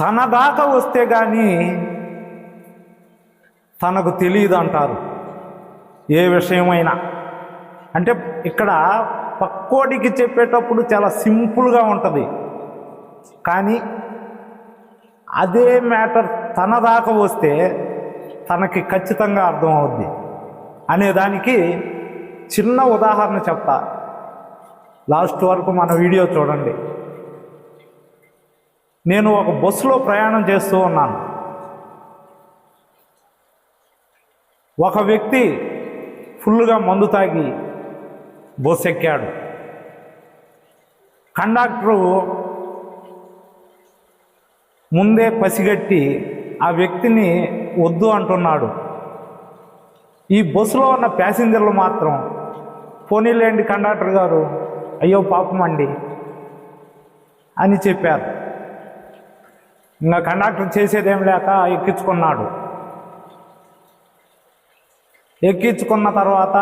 తన దాకా వస్తే కానీ తనకు తెలియదు అంటారు ఏ విషయమైనా. అంటే ఇక్కడ పక్కోడికి చెప్పేటప్పుడు చాలా సింపుల్గా ఉంటుంది. కానీ అదే మ్యాటర్ తన దాకా వస్తే తనకి ఖచ్చితంగా అర్థం అవుద్ది అనేదానికి చిన్న ఉదాహరణ చెప్తా. లాస్ట్ వరకు మన వీడియో చూడండి. నేను ఒక బస్సులో ప్రయాణం చేస్తూ ఉన్నాను. ఒక వ్యక్తి ఫుల్గా మందు తాగి బస్సు ఎక్కాడు. కండక్టరు ముందే పసిగట్టి ఆ వ్యక్తిని వద్దు అంటున్నాడు. ఈ బస్సులో ఉన్న ప్యాసింజర్లు మాత్రం పోనీలేండి కండక్టర్ గారు అయ్యో పాపం అండి అని చెప్పారు. ఇంకా కండక్టర్ చేసేదేం లేక ఎక్కించుకున్నాడు. ఎక్కించుకున్న తర్వాత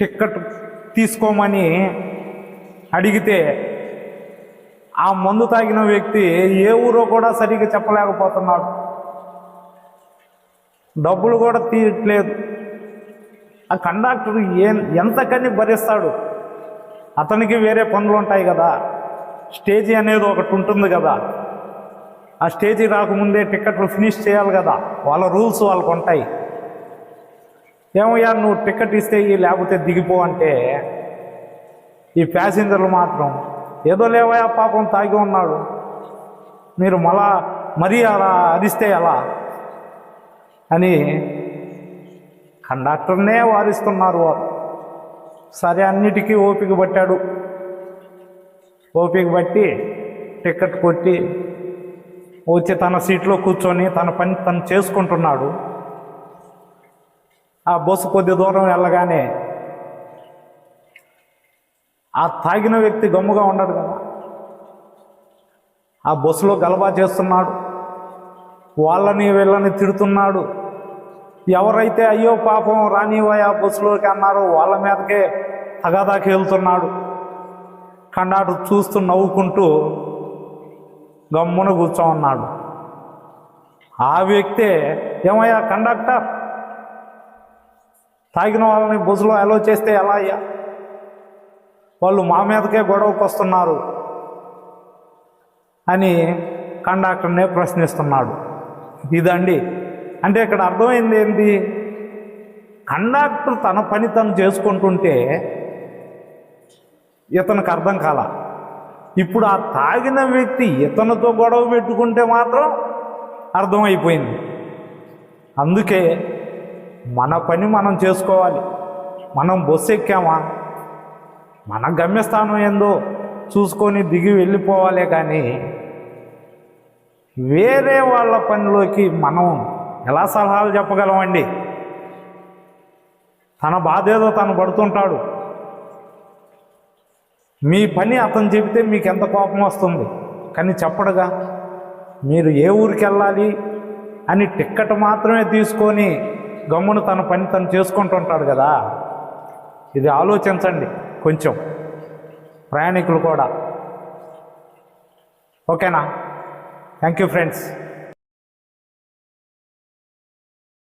టిక్కెట్ తీసుకోమని అడిగితే ఆ మందు తాగిన వ్యక్తి ఏ ఊరో కూడా సరిగ్గా చెప్పలేకపోతున్నాడు. డబ్బులు కూడా తీయట్లేదు. ఆ కండక్టర్ ఏ ఎంతకని భరిస్తాడు? అతనికి వేరే పనులు ఉంటాయి కదా. స్టేజీ అనేది ఒకటి ఉంటుంది కదా. ఆ స్టేజీ రాకముందే టికెట్లు ఫినిష్ చేయాలి కదా. వాళ్ళ రూల్స్ వాళ్ళకు ఉంటాయి. ఏమయ్యా నువ్వు టికెట్ ఇస్తే లేకపోతే దిగిపో అంటే ఈ ప్యాసింజర్లు మాత్రం ఏదో లేవయా పాపం తాగి ఉన్నాడు. మీరు మళ్ళా మరీ అలా అరిస్తే ఎలా? అని కండక్టర్నే వారిస్తున్నారు వారు. సరే అన్నిటికీ ఓపిక పట్టాడు. ఓపిక బట్టి టికెట్ కొట్టి వచ్చి తన సీట్లో కూర్చొని తన పని తను చేసుకుంటున్నాడు. ఆ బస్సు కొద్ది దూరం వెళ్ళగానే ఆ తాగిన వ్యక్తి గమ్ముగా ఉండడు కదా. ఆ బస్సులో గలబా చేస్తున్నాడు. వాళ్ళని వీళ్ళని తిడుతున్నాడు. ఎవరైతే అయ్యో పాపం రానివయ్యా బస్సులోకి అన్నారో వాళ్ళ మీదకే తగాదాకి వెళ్తున్నాడు. కన్నాడు చూస్తూ నవ్వుకుంటూ గమ్మున కూర్చోమన్నాడు ఆ వ్యక్తే ఏమయ్యా కండక్టర్ తాగిన వాళ్ళని బుజులో అలో చేస్తే ఎలా అయ్యా? వాళ్ళు మా మీదకే గొడవకు వస్తున్నారు అని కండక్టర్నే ప్రశ్నిస్తున్నాడు. ఇదండి అంటే ఇక్కడ అర్థమైంది ఏంటి కండక్టర్ తన పని తను చేసుకుంటుంటే ఇతనికి అర్థం కాల. ఇప్పుడు ఆ తాగిన వ్యక్తి ఇతనితో గొడవ పెట్టుకుంటే మాత్రం అర్థమైపోయింది. అందుకే మన పని మనం చేసుకోవాలి. మనం బస్సు ఎక్కామా మన గమ్యస్థానం ఏందో చూసుకొని దిగి వెళ్ళిపోవాలే కానీ వేరే వాళ్ళ పనిలోకి మనం ఎలా సలహాలు చెప్పగలమండి? తన బాధ ఏదో తను పడుతుంటాడు. మీ పని అతను చెబితే మీకు ఎంత కోపం వస్తుంది? కానీ చెప్పడుగా మీరు ఏ ఊరికి వెళ్ళాలి అని టిక్కెట్ మాత్రమే తీసుకొని గమ్మును తన పని తను చేసుకుంటుంటాడు కదా? ఇది ఆలోచించండి కొంచెం. ప్రయాణికులు కూడా. ఓకేనా? Thank you friends